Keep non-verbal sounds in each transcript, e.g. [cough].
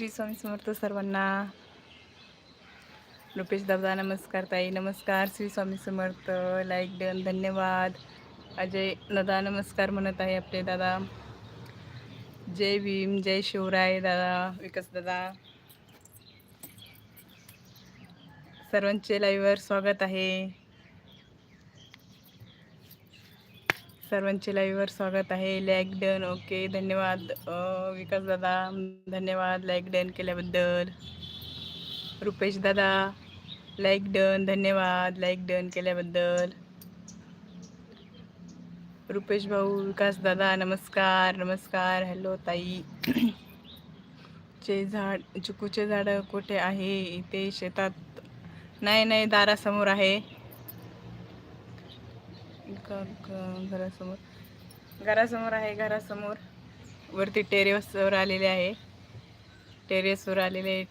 श्री स्वामी समर्थ सर्वांना. रुपेश दादा नमस्कार ताई नमस्कार. श्री स्वामी समर्थ लाईक डन धन्यवाद. अजय दादा नमस्कार म्हणत आहे आपले दादा. जय भीम जय शिवराय दादा विकास दादा. सर्वांचे लाईव्हवर स्वागत आहे. सर्वांचे लाईव्हवर स्वागत आहे. Like done okay. धन्यवाद विकास दादा. धन्यवाद लाईक डन केल्याबद्दल. रुपेश दादा. लाईक डन धन्यवाद लाईक डन केल्याबद्दल. रुपेश भाऊ विकास दादा नमस्कार नमस्कार. हॅलो ताई. चे झाड चिकूचे झाड कुठे आहे? इथे शेतात नाही नाही दारासमोर आहे. घरासमोर. घरासमोर आहे घरासमोर. वरती टेरेसवर आलेले आहे. टेरेसवर आलेले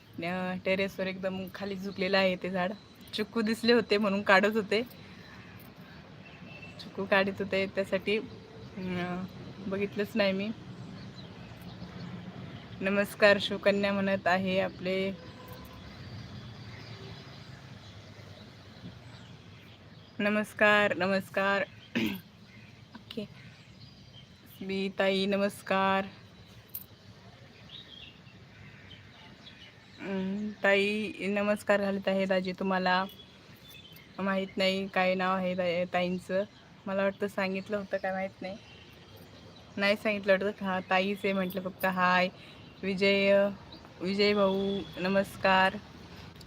टेरेसवर एकदम खाली झुकलेलं आहे ते झाड. चुकू दिसले होते म्हणून काढत होते. चिक्कू काढत होते त्यासाठी बघितलंच नाही मी. नमस्कार शिवकन्या म्हणत आहे आपले. नमस्कार नमस्कार. ओके. ताई नमस्कार. ताई नमस्कार घालत आहे दाजी तुम्हाला. माहीत नाही काय नाव आहे ता- ताईंचं. मला वाटतं सांगितलं होतं काय माहीत नाही. नाही सांगितलं वाटतं. हा ताईच आहे म्हटलं फक्त. हाय. विजय विजय भाऊ नमस्कार.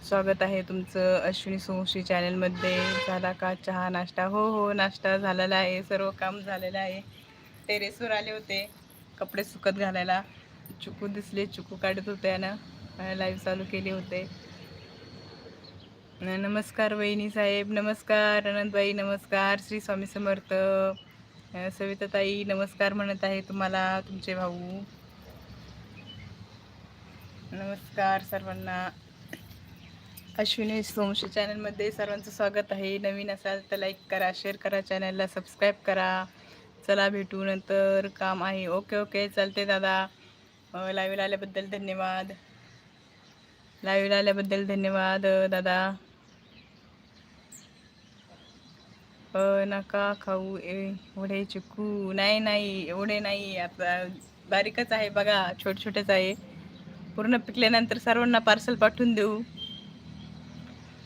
स्वागत आहे तुमचं अश्विनी सोमशी चॅनलमध्ये. झाला का चहा नाश्ता? हो हो नाश्ता झालेला आहे. सर्व काम झालेलं आहे. टेरेसवर आले होते कपडे सुकत घालायला. चुकू दिसले चुकू काढत होते ना लाईव्ह चालू केले होते. नमस्कार वहिनी साहेब. नमस्कार अनंतबाई नमस्कार श्री स्वामी समर्थ. सविताताई नमस्कार म्हणत आहे तुम्हाला तुमचे भाऊ. नमस्कार सर्वांना. अश्विनी सोमशी चॅनलमध्ये सर्वांचं स्वागत आहे. नवीन असाल तर लाईक करा शेअर करा चॅनलला सबस्क्राईब करा. चला भेटू नंतर काम आहे. ओके ओके चालते दादा. लाईव्हला आल्याबद्दल धन्यवाद. लाईव्हला आल्याबद्दल धन्यवाद दादा. नका खाऊ एवढे चिकू. नाही नाही एवढे नाही. आता बारीकच आहे बघा छोटे छोटेच आहे. पूर्ण पिकल्यानंतर सर्वांना पार्सल पाठवून देऊ.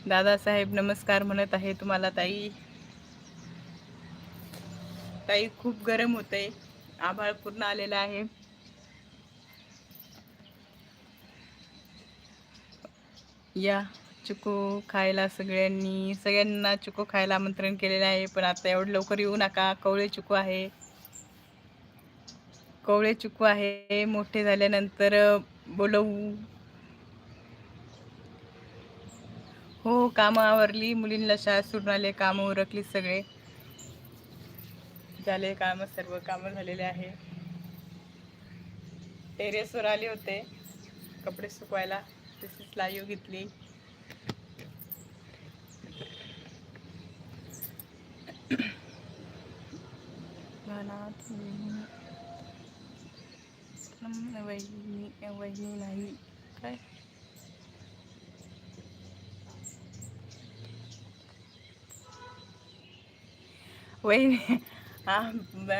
दादासाहेब नमस्कार म्हणत आहे तुम्हाला ताई. ताई खूप गरम होते आभाळ पूर्ण आलेला आहे. या चुकू खायला सगळ्यांनी सगळ्यांना चुकू खायला आमंत्रण केलेलं आहे पण आता एवढं लवकर येऊ नका. कवळे चुकू आहे. कवळे चुकू आहे. मोठे झाल्यानंतर बोलवू. हो कामं आवरली मुलींना शाळा सुटून आले कामं उरकली सगळे. झाले कामं सर्व कामं झालेले आहे. टेरेसवर आले होते कपडे सुकवायला. तशीच लाईव घेतली. वहिनी वहिनी नाही. काय? वहिनी. हा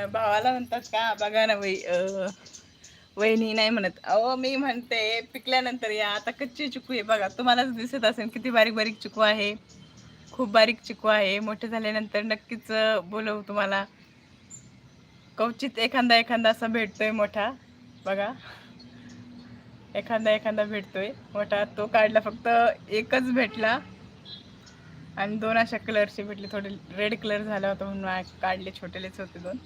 भावाला म्हणतात का बघा ना वही वहिनी नाही म्हणत. अहो मी म्हणते पिकल्यानंतर या आता कच्ची चिकू आहे बघा तुम्हालाच दिसत असेल किती बारीक बारीक चिकू आहे खूप बारीक चिकू आहे मोठे झाल्यानंतर नक्कीच बोलवू तुम्हाला. कवचित एखादा एखादा असा भेटतोय मोठा बघा. एखादा एखादा भेटतोय मोठा तो काढला फक्त एकच भेटला. आणि दोन अशा कलरचे भेटले. थोडे रेड कलर झाला होता म्हणून काढले छोटेलेच होते दोन.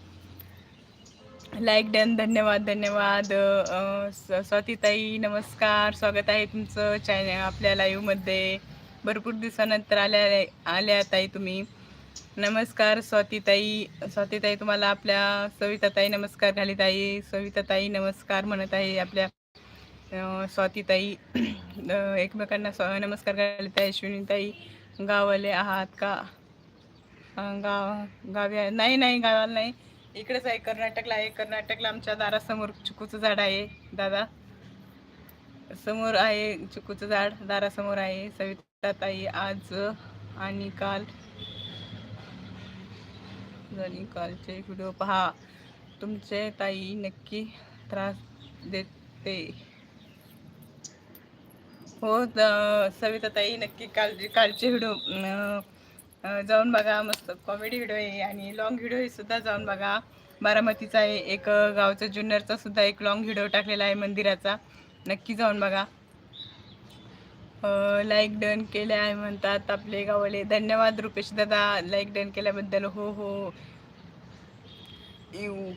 लाईक डन धन्यवाद धन्यवाद. स- स्वातीताई नमस्कार. स्वागत आहे तुमचं चॅनल आपल्या लाईव्हमध्ये भरपूर दिवसानंतर आल्या आल्या ताई तुम्ही. नमस्कार स्वातीताई. स्वातीताई तुम्हाला आपल्या सविताताई नमस्कार घालीत आहे सविताताई नमस्कार म्हणत आहे आपल्या स्वातीताई. [clears throat] एकमेकांना स्व- नमस्कार घालीत आहे अश्विनीताई. गावाले आहात का? गाव गावी आहे. नाही नाही गावाला नाही. इकडेच आहे कर्नाटकला आहे. कर्नाटकला आमच्या दारासमोर चिकूचं झाड आहे दादा. समोर आहे चिकूचं झाड दारासमोर आहे सविता ताई आज आणि काल. आणि कालचे व्हिडिओ पहा. तुमचे ताई नक्की त्रास देते. हो सविताताई नक्की काल कालचे व्हिडिओ जाऊन बघा मस्त कॉमेडी व्हिडिओ आहे आणि लॉंग व्हिडिओ सुद्धा जाऊन बघा. बारामतीचा आहे एक गावचा जुन्नरचा सुद्धा एक लॉंग व्हिडिओ टाकलेला आहे मंदिराचा. नक्की जाऊन बघा. लाईक डन केले आहे म्हणतात आपले गावले धन्यवाद रुपेश दादा लाईक डन केल्याबद्दल. हो हो. येऊ.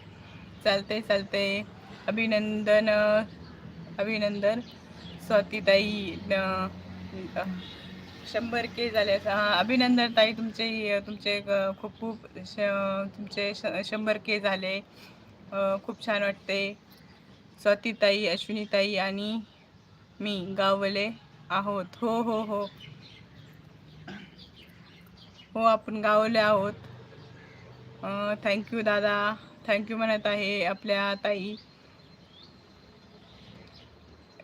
चालतंय चालतंय. अभिनंदन अभिनंदन. स्वातीताई शंभर के झाले हां अभिनंदन ताई तुमचे तुमचे खूप खूप श तुमचे शंभर के झाले. खूप छान वाटते. स्वातीताई अश्विनीताई आणि मी गावले आहोत. हो हो हो. हो आपण गावले आहोत. थँक्यू दादा. थँक्यू म्हणत आहे आपल्या ताई.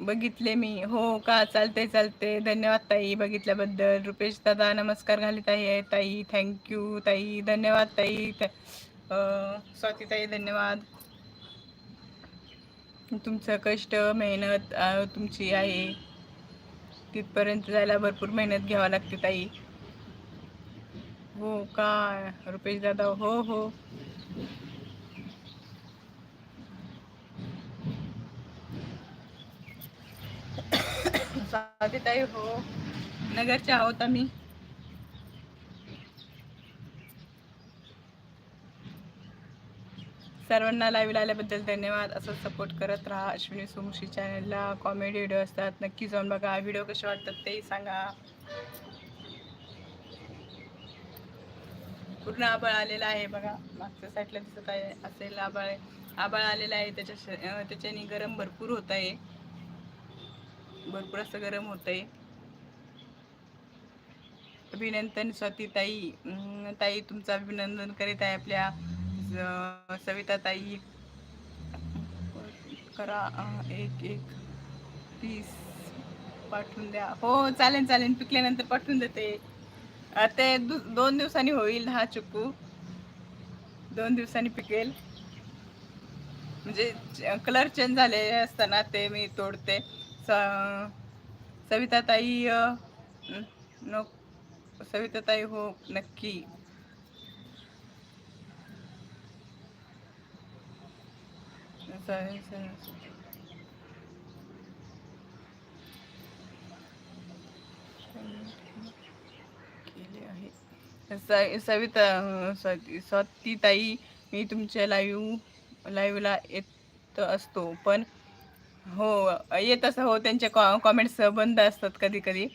बघितले मी. हो का? चालते चालते धन्यवाद ताई बघितल्याबद्दल. रुपेश दादा नमस्कार घालीत आहे. ताई थँक्यू ताई धन्यवाद ताई. स्वाती ताई धन्यवाद. तुमचं कष्ट मेहनत तुमची आहे. तिथपर्यंत जायला भरपूर मेहनत घ्यावा लागते ताई. हो का? रुपेश दादा हो हो. ताई हो. नगरच्या आहोत आम्ही. सर्वांना लाईव्ह आल्याबद्दल धन्यवाद. असं सपोर्ट करत राहा. अश्विनी सोमशी चॅनलला कॉमेडी व्हिडिओ असतात. नक्की जाऊन बघा. व्हिडिओ कसे वाटतात तेही सांगा. पूर्ण आबाळ आलेला आहे बघा. मागच्या साईडला दिसत आहे. असेल आबाळ. आबाळ आलेला आहे. त्याच्या त्याच्याने गरम भरपूर होत आहे. भरपूर असं गरम होत आहे अभिनंदन स्वाती ताई ताई तुमचं अभिनंदन करीत आहे आपल्या सविता ताई. करा एक एक पीस पाठवून द्या. हो चालेल चालेल. पिकल्यानंतर पाठवून देते. ते दोन दिवसांनी होईल हा चुकू. दोन दिवसांनी पिकेल. म्हणजे कलर चेंज झाले असताना ते मी तोडते. सविता ताई न सविताताई हो नक्की. केले आहे सविता स्वाती ताई मी तुमच्या लाईव्ह लाईव्हला येत असतो. पण हो येत असं हो त्यांचे कॉ कॉमेंट्स बंद असतात कधी कधी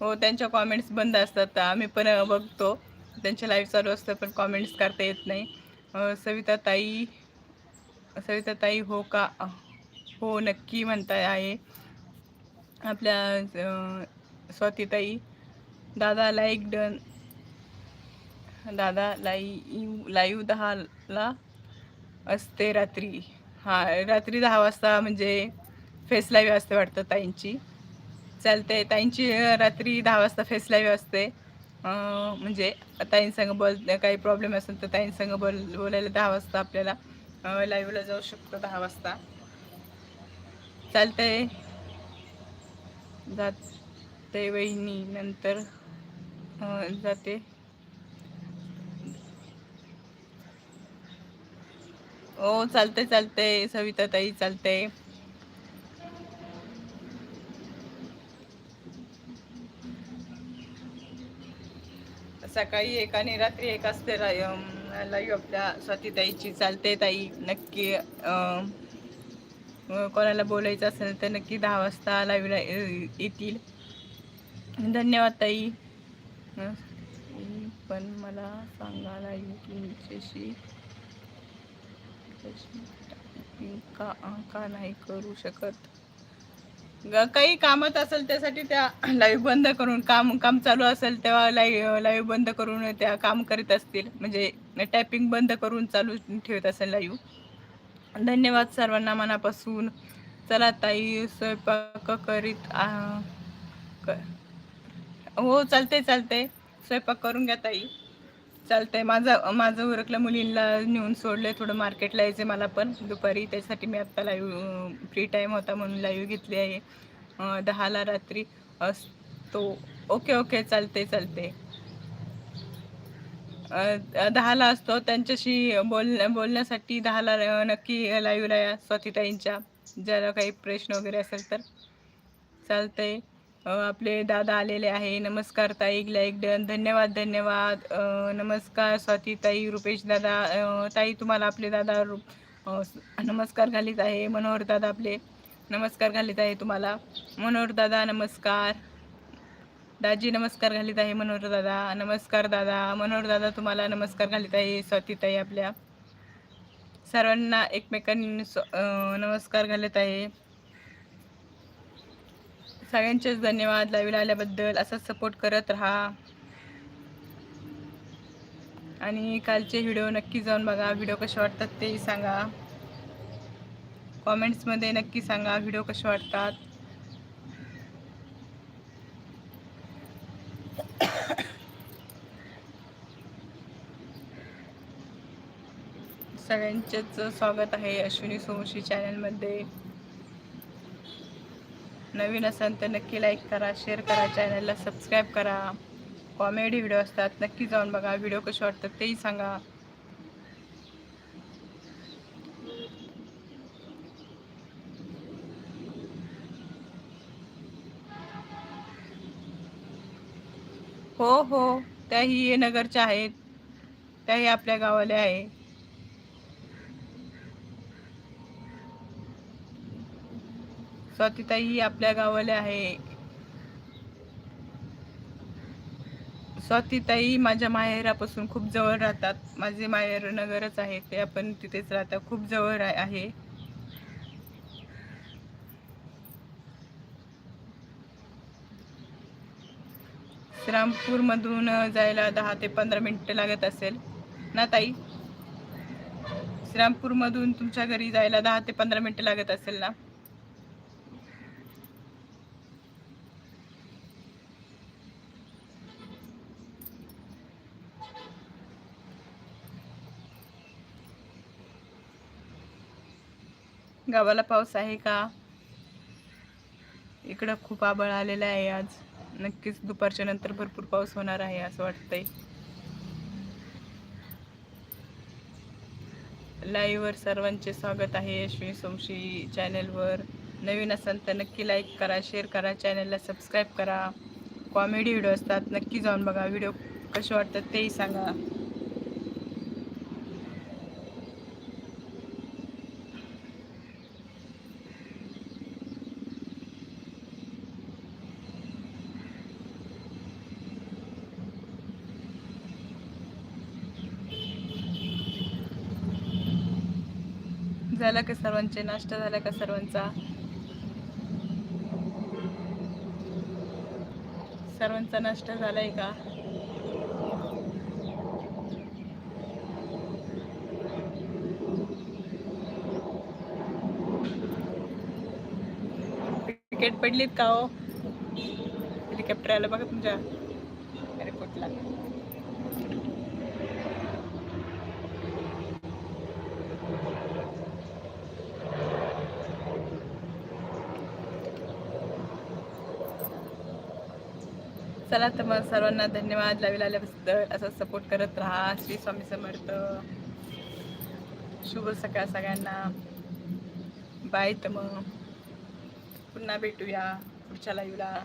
हो त्यांच्या कॉमेंट्स बंद असतात. आम्ही पण बघतो. त्यांच्या लाईव्ह चालू असतं पण कॉमेंट्स करता येत नाही. सविता ताई सविता ताई हो का? हो नक्की म्हणताय आहे. आपल्या स्वातीताई दादा लाईक डन दादा लाईव्ह लाईव्ह दहाला असते रात्री. हां रात्री दहा वाजता म्हणजे फेस लाईव्ह असते वाटतं ताईंची. चालते ताईंची रात्री दहा वाजता फेस लाईव्ह असते. म्हणजे ताईंसंग बोल काही प्रॉब्लेम असेल तर ताईंसंग बोल बोलायला दहा वाजता आपल्याला लाईव्हला जाऊ शकतो दहा वाजता. चालतंय. जाते वहिनी नंतर. जाते. हो चालते चालते सविता ताई चालते सकाळी एक आणि रात्री एक असते लाईव्ह आपल्या स्वातीताईची. चालते ताई नक्की कोणाला बोलायचं असेल तर नक्की दहा वाजता लाईव्हला येतील. धन्यवाद ताई. पण मला सांगा लाईव्ह तुमच्याशी. का का नाही करू शकत? ग- काही कामात असेल त्यासाठी त्या लाईव्ह बंद करून काम काम चालू असेल तेव्हा लाईव्ह लाईव्ह बंद करून त्या काम करीत असतील. म्हणजे टायपिंग बंद करून चालू ठेवत असेल लाईव्ह धन्यवाद सर्वांना मनापासून. चला ताई स्वयंपाक करीत क- हो चालते चालते स्वयंपाक करून घ्या ताई. चालतंय. माझं माझं उरकलं मुलींना नेऊन सोडलंय थोडं मार्केटला यायचं मला पण. दुपारी त्यासाठी मी आत्ता लाईव्ह फ्री टाईम होता म्हणून लाईव्ह घेतली आहे. दहाला रात्री असतो. ओके ओके चालते चालते दहाला असतो. त्यांच्याशी बोल बोलण्यासाठी दहाला नक्की लाईव्हला या स्वातीताईंच्या. ज्याला काही प्रश्न वगैरे असेल तर. चालतंय. आपले दादा आलेले आहे. नमस्कार ताई लाईक डन धन्यवाद धन्यवाद. नमस्कार स्वाती ताई रुपेश दादा. ताई तुम्हाला आपले दादा रु- नमस्कार घालीत आहे. मनोहर दादा आपले नमस्कार घालीत आहे तुम्हाला. मनोहर दादा नमस्कार. दाजी नमस्कार घालीत आहे मनोहर दादा. नमस्कार दादा. मनोहर दादा तुम्हाला नमस्कार घालीत आहे. स्वाती ताई आपल्या सर्वांना एकमेकांनी नमस्कार घालत आहे. सगळ्यांचेच धन्यवाद लाईव्हला आल्याबद्दल. असाच सपोर्ट करत राहा. आणि कालचे व्हिडिओ नक्की जाऊन बघा. व्हिडिओ कसे वाटतात तेही सांगा. कॉमेंट्समध्ये नक्की सांगा व्हिडिओ कसे वाटतात. सगळ्यांचेच स्वागत आहे अश्विनी सोमशी चॅनलमध्ये नवीन असाल तर नक्की लाईक करा शेअर करा चॅनलला सबस्क्राईब करा. कॉमेडी व्हिडिओ असतात नक्की जाऊन बघा. व्हिडिओ कसे वाटतात तेही सांगा. हो हो. त्याही नगरच्या आहेत. त्याही आपल्या गावाला आहे. स्वातीताई आपल्या गावाला आहे. स्वातीताई माझ्या माहेरापासून खूप जवळ राहतात. माझे माहेर नगरच आहे. ते आपण तिथेच राहतात खूप जवळ आहे- श्रामपूरमधून श्रीरामपूरमधून जायला दहा ते पंधरा मिनिटं लागत असेल. ना ताई? श्रीरामपूरमधून तुमच्या घरी जायला दहा ते पंधरा मिनिटं लागत असेल ना? गावाला पाऊस आहे का? इकडं खूप आबळ आलेलं आहे आज. नक्कीच दुपारच्या नंतर भरपूर पाऊस होणार आहे असं वाटतंय. लाईव्हवर सर्वांचे स्वागत आहे. यशवी सोमशी चॅनलवर नवीन असाल तर नक्की लाईक करा शेअर करा. चॅनलला सबस्क्राईब करा. कॉमेडी व्हिडिओ असतात. नक्की जाऊन बघा. व्हिडिओ कसे वाटतात तेही सांगा. झाला का सर्वांचे? नाश्ता झाला का सर्वांचा? सर्वांचा नाश्ता झालाय का? क्रिकेट पडलीत का हो? हेलिकॉप्टर आलं बघा तुमच्या. एअरपोर्टला चला तर मग सर्वांना धन्यवाद. लावी आल्याबद्दल असं सपोर्ट करत राहा. श्री स्वामी समर्थ. शुभ सकाळ सगळ्यांना. बाय तर मग. पुन्हा भेटूया पुढच्या लाईव्हला